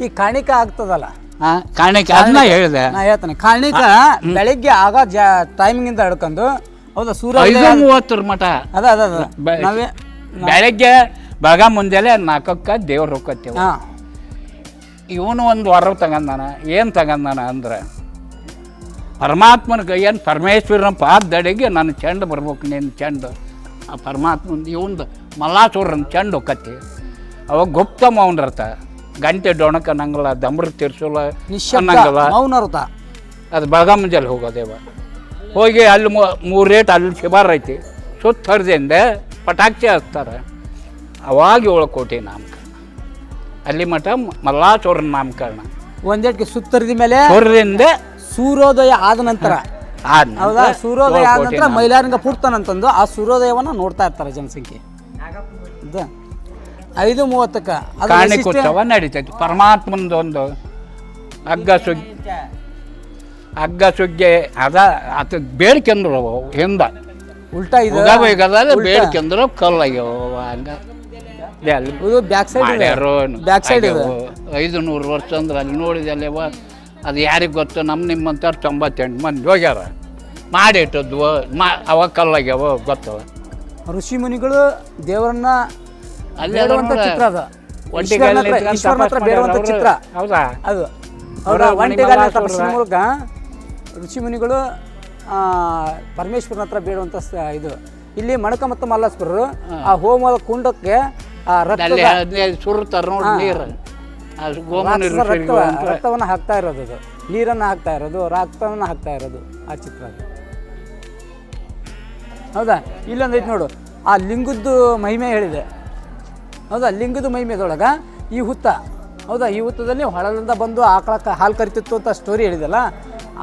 ಈ ಕಾಣಿಕ ಆಗ್ತದಲ್ಲ? ಕಾಣಿಕೆ ಅದನ್ನ ಹೇಳಿದೆ. ನಾ ಹೇಳ್ತೇನೆ. ಕಾಣಿಕ ಬೆಳಿಗ್ಗೆ ಆಗ ಜ ಟೈಮಿಂಗ್ ಇಂದ ಹಿಡ್ಕೊಂಡು ಹೌದು ಸೂರ್ಯ ಮೂವತ್ತರ ಮಟ ಅದ ಅದ ಅದ. ಬೆ- ನಾವೇ ಬೆಳಗ್ಗೆ ಬಗ ಮುಂಜಾನೆ ನಾಲ್ಕಕ್ಕೆ ದೇವ್ರು ಹೋಗತ್ತೇವ ಹಾಂ. ಇವನು ಒಂದು ವರ ತಗಂದಾನ ಏನು ತಗಂದಾನ ಅಂದ್ರೆ ಪರಮಾತ್ಮನ ಏನು ಪರಮೇಶ್ವರನ ಪಾದಡಿಗೆ ನನ್ನ ಚೆಂಡು ಬರ್ಬೇಕು ನಿನ್ನ ಚೆಂಡು. ಆ ಪರಮಾತ್ಮನ ಇವಂದು ಮಲ್ಲಾಸೂರನ ಚೆಂಡು ಹೊಕ್ಕತ್ತಿ. ಅವಾಗ ಗುಪ್ತಮ ಅವನರ್ಥ ಗಂಟೆ ಡೊಣಕ ನಂಗಲ್ಲ ದಮ್ರ ತಿರ್ಸೋಲ್ಲ ಅನ್ನಂಗಿಲ್ಲ. ಅನ್ನಂಗಲ್ಲ ಅದು ಬೆಳಗಾಂ ಮುಂಜಾನೆ ಹೋಗೋದೇವ ಹೋಗಿ ಅಲ್ಲಿ ಮೂರು ರೇಟ್ ಅಲ್ಲಿ ಶಿಬಾರ್ ಐತಿ. ಸುತ್ತ ಹರಿದಿಂದ ಪಟಾಕಿ ಹಚ್ತಾರೆ ಅವಾಗ ಏಳು ಕೋಟಿ ನಾಮಕರಣ. ಅಲ್ಲಿ ಮಠ ಮಲ್ಲಾಚೋರನ ನಾಮಕರಣ. ಒಂದೇಟ್ಗೆ ಸುತ್ತರಿದ ಮೇಲೆ ಹೊರದಿಂದ ಸೂರ್ಯೋದಯ ಆದ ನಂತರ. ಹೌದಾ? ಸೂರ್ಯೋದಯ ಆದ ನಂತರ ಮೈಲಾರಂಗ ಪುಡ್ತಾನಂತಂದು ಆ ಸೂರ್ಯೋದಯವನ್ನು ನೋಡ್ತಾ ಇರ್ತಾರೆ ಜನಸಂಖ್ಯೆ. ಐದು ಮೂವತ್ತಕ್ಕೆ. ಅದು ಕಾಣಿಕೆ ವೈಶಿಷ್ಟ್ಯ- ನಡೀತೈತಿ. ಪರಮಾತ್ಮಂದು ಒಂದು ಹಗ್ಗ ಸುಗ್ಗಿ. ಹಗ್ಗ ಸುಗ್ಗೆ ಅದ ಅತ ಬೇಡ್ಕೆಂದ್ರು ಅವು ಹಿಂದ. ಉಲ್ಟಾ ಇದು. ಬೇಕಾದ್ರೆ ಬೇಡ್ಕೆಂದ್ರು ಕಲ್ಲಾಗ್ಯವ ಹಂಗ. ಇದೆ ಅಲ್ಲಿ ಇದು ಬ್ಯಾಕ್ ಸೈಡ್ ಮಾಡ್ಯಾರೋ ಬ್ಯಾಕ್ ಸೈಡ್ ಇದೆ. ಐದು ನೂರು ವರ್ಷ ಅಂದ್ರೆ ಅಲ್ಲಿ ನೋಡಿದಲ್ಲೇವ ಅದು ಯಾರಿಗೆ ಗೊತ್ತು? ನಮ್ಮ ನಿಮ್ಮಂತಾರೆ ತೊಂಬತ್ತೆಂಟು ಮಂದಿ ಹೋಗ್ಯಾರ. ಮಾಡಿಟ್ಟದ್ವು. ಮಾ ಅವ ಕಲ್ಲಾಗ್ಯಾವ ಗೊತ್ತವ? ಋಷಿ ಮುನಿಗಳು ದೇವರನ್ನ ಅಲ್ಲಿ ಬೇಡುವಂತ ಚಿತ್ರ ಅದು. ಈಶ್ವರನ ಹತ್ರ- ನಿಂತ್ಕೊಂಡ್ ಈಶ್ವರನ ಹತ್ರ ಬೇಡುವಂತ ಚಿತ್ರ. ಹೌದಾ? ಅದು. ಅವ್ರ ಹೌದಾ ಮಣಿ ಒಂಟಿಗಾಲ ಮಲ್ಲಾಸುರ. ತಪಸ್ಸಿನ ಮೂಲಕ ಋಷಿಮುನಿಗಳು ಆ, ಪರಮೇಶ್ವರನ ಹತ್ರ ಬೇಡುವಂತ ಸ- ಇದು. ಇಲ್ಲಿ ಮಣಕ ಮತ್ತು ಮಲ್ಲಾಸ್ಪುರರು ಆ ಹೋಮದ ಕುಂಡಕ್ಕೆ ಆ ಅಲ್ಲಿ ರಕ್ತದ ಹದಿನೈದು ಸುರ್ತಾರ ನೋಡಿ ನೀರು. ಅದು ಗೋಮನ ರಾಕ್ಷಸ ಋಷಿಗಳು ರಕ್ತ ಅಂತ ರಕ್ತವನ್ನ ಹಾಕ್ತಾ ಇರೋದು ಅದು. ನೀರನ್ನ ಹಾಕ್ತಾ ಇರೋದು ರಕ್ತವನ್ನ ಹಾಕ್ತಾ ಇರೋದು ಆ ಚಿತ್ರ ಅದು. ಹೌದಾ? ಇಲ್ಲೊಂದು ಐತೆ ನೋಡು. ಆ ಲಿಂಗದ್ದು ಮಹಿಮೆ ಹೇಳಿದೆ. ಹೌದಾ? ಲಿಂಗದ ಮಹಿಮೆದೊಳಗ ಈ ಹುತ್ತ. ಹೌದಾ? ಈ ಹುತ್ತದಲ್ಲಿ ಹೊಳಲಿಂದ ಬಂದು ಆಕಳಕ್ಕೆ ಹಾಲು ಕರಿತಿತ್ತು ಅಂತ ಸ್ಟೋರಿ ಹೇಳಿದಲ್ಲ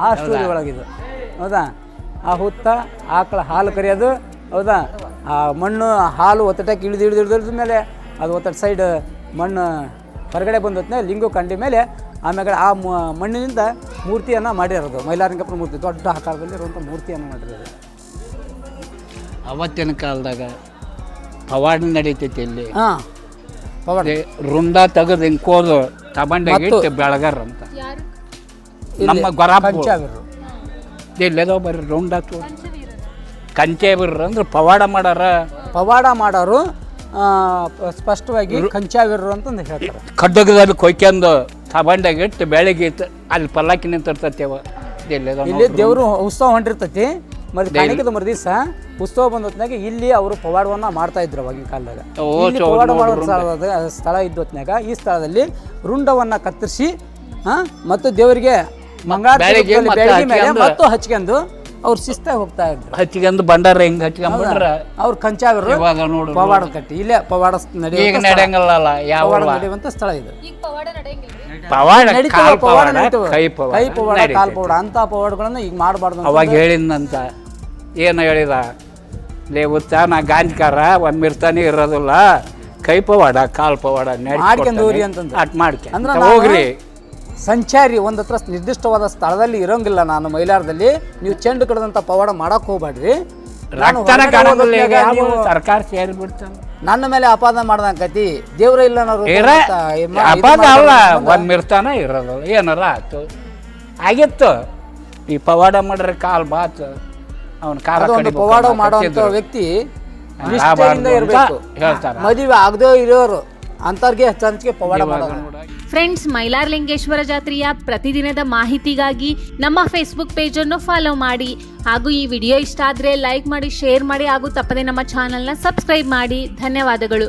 ಆ ಸ್ಟೋರಿ ಒಳಗಿದು. ಹೌದಾ? ಆ ಹುತ್ತ ಆಕಳ ಹಾಲು ಕರಿಯೋದು ಹೌದಾ? ಆ ಮಣ್ಣು ಹಾಲು ಒತ್ತಟಕ್ಕೆ ಇಳಿದು ಇಳಿದು ಇಳಿದ ಮೇಲೆ ಅದು ಒತ್ತಡ ಸೈಡ್ ಮಣ್ಣು ಹೊರಗಡೆ ಬಂದೊತ್ತನೆ ಲಿಂಗು ಕಂಡಿ ಮೇಲೆ ಆಮೇಲೆ ಆ ಮಣ್ಣಿನಿಂದ ಮೂರ್ತಿಯನ್ನು ಮಾಡಿರೋದು. ಮೈಲಾರಂಗಪ್ಪನ ಮೂರ್ತಿ ದೊಡ್ಡ ಆಕಾರದಲ್ಲಿ ಇರುವಂಥ ಮೂರ್ತಿಯನ್ನು ಮಾಡಿರೋದು. ಅವತ್ತಿನ ಕಾಲದಾಗ ಪವಾಡ ನಡೀತೈತಿ ಇಲ್ಲಿ. ಹಾಂ. ರುಂಡ ತೆಗೆದು ಹಿಂಗೆ ಕೋದು ತಬಂಡೆಗೆ ಇಟ್ಟು ಬೆಳಗಾರ ಅಂತ. ನಮ್ಮ ಗೊರಾಪು ಎಲ್ಲೇದೋ ಬರ್ರಿ ರುಂಡ ತೋ ಕಂಚೆ ಬಿರ್ರ ಅಂದ್ರೆ ಪವಾಡ ಮಾಡಾರ. ಪವಾಡ ಮಾಡೋರು ಸ್ಪಷ್ಟವಾಗಿ ಕಂಚಾವಿರ್ರು ಅಂತ ಹೇಳ್ತಾರೆ. ಖಡ್ಡಗದಲ್ಲಿ ಕೊಯ್ಕೊಂಡು ತಬಂಡೆಗೆ ಇಟ್ಟು ಬೆಳಗ್ಗೆ ಇತ್ತು ಅಲ್ಲಿ ಪಲ್ಲಕ್ಕಿ ನಿಂತಿರ್ತತಿ ಎಲ್ಲೇದೋ ಇಲ್ಲಿ ದೇವರು ಉತ್ಸವ ಹೊಂಟಿರ್ತೈತಿ ಮತ್ತೆ ಕಾಣಿಕದ ಮರುದಿವಸ ಉತ್ಸವ ಬಂದ ಹೊತ್ನಾಗ ಇಲ್ಲಿ ಅವರು ಪವಾಡವನ್ನ ಮಾಡ್ತಾ ಇದ್ರು ಅವಾಗಿನ ಕಾಲದಾಗ. ಇಲ್ಲಿ ಪವಾಡ ಮಾಡುವ ಮಾಡೋ. ಸ್ಥಳದ ಸ್ಥಳ ಇದ್ದ ಹೊತ್ನಾಗ ಈ ಸ್ಥಳದಲ್ಲಿ ರುಂಡವನ್ನ ಕತ್ತರಿಸಿ ಹಾ ಮತ್ತು ದೇವರಿಗೆ ಮಂಗಳ ಬೆಳಗ್ಗೆ ಮೇಲೆ ಹಚ್ಕೊಂಡು- ಮತ್ತು ಹಚ್ಕೊಂಡು ಅವ್ರು ಶಿಸ್ತಾಗಿ ಹೋಗ್ತಾ ಇದ್ರು. ಹಚ್ಕೊಂಡು ಬಂಡಾರ ಹೆಂಗ್ ಹಚ್ಕೊಂಡ್ರ ಅವ್ರು ಕಂಚಾಗರು ಇವಾಗ ನೋಡು ಪವಾಡ ಕಟ್ಟಿ. ಇಲ್ಲೇ ಪವಾಡ ಸ್ಥಳ. ನಡೆಯಂಗಲ್ಲ ಯಾವ ನಡೆಯುವಂತ ಸ್ಥಳ ಇದು. ಪವಾಡ ಕೈ ಪವಾಡ ಕೈ ಪವಾಡ ಕಾಲ್ ಪವಾಡ ಅಂತ ಪವಾಡಗಳನ್ನ ಈಗ ಮಾಡಬಾರ್ದು ಅವಾಗ ಹೇಳಿದಂತ ಏನು ಹೇಳಿದ? ಲೇ ಉತ್ತ ನಾ ಗಾಂಧಿಕಾರ ಒಮ್ಮಿರ್ತಾನೆ ಇರೋದಿಲ್ಲ. ಕೈ ಪವಾಡ ಕಾಲು ಪವಾಡ. ಅಟ್ ಮಾಡ್ಕೆ. ಅಂದ್ರ ಹೋಗ್ರಿ. ಸಂಚಾರಿ ಒಂದು ಹತ್ರ ನಿರ್ದಿಷ್ಟವಾದ ಸ್ಥಳದಲ್ಲಿ ಇರೋಂಗಿಲ್ಲ ನಾನು ಮೈಲಾರದಲ್ಲಿ. ನೀವು ಚೆಂಡು ಕಡದಂತ ಪವಾಡ ಮಾಡಕ್ ಹೋಗ್ಬೇಡ್ರಿ ನಾನು ರಕ್ತನ ಹೊರಗಡೆ ಕಾಣೋದಿಲ್ಲ ಈಗ ಹೋಗೋದ್ನಾಗ ಯಾವ ನೀವು ಸರ್ಕಾರ ಸೇರಿ ಬಿಡ್ತಾನೆ ನನ್ನ ಮೇಲೆ ಅಪಾದ ಮಾಡ್ದಂಕತಿ ದೇವ್ರ ಇಲ್ಲ ಅನ್ನೋ ಇರ ರೂಪ ಅಂತ ಇದ್ ಮಾ- ಇದು ಅಪಾದ ಅಲ್ಲ ಮಾಡ್ಕೊಂಡು ಒಮ್ಮಿರ್ತಾನೆ ಇರೋದು. ಏನಾರ ಆಯ್ತು ಆಗಿತ್ತು. ಈ ಪವಾಡ ಮಾಡ್ರಿ ಕಾಲು ಬಾತ್. ಅವನ ಪವಾಡ ಮಾಡುವಂತ ವ್ಯಕ್ತಿ ನಿಷ್ಠೆಯಿಂದ ಇರಬೇಕು. ಹೇಳ್ತಾರೆ. ಮದುವೆ ಆಗದೇ ಇರೋರು ಅಂತರ್ಗೆ ಹೆಚ್ಚಂಚಿಗೆ ಪವಾಡ ಮಾಡೋದು ಫ್ರೆಂಡ್ಸ್ ಮೈಲಾರಲಿಂಗೇಶ್ವರ ಜಾತ್ರೆಯ ಪ್ರತಿದಿನದ ಮಾಹಿತಿಗಾಗಿ ನಮ್ಮ ಫೇಸ್ಬುಕ್ ಪೇಜನ್ನು ಫಾಲೋ ಮಾಡಿ. ಹಾಗೂ ಈ ವಿಡಿಯೋ ಇಷ್ಟ ಆದ್ರೆ ಲೈಕ್ ಮಾಡಿ ಶೇರ್ ಮಾಡಿ ಹಾಗೂ ತಪ್ಪದೆ ನಮ್ಮ ಚಾನಲ್ನ ಸಬ್ಸ್ಕ್ರೈಬ್ ಮಾಡಿ. ಧನ್ಯವಾದಗಳು.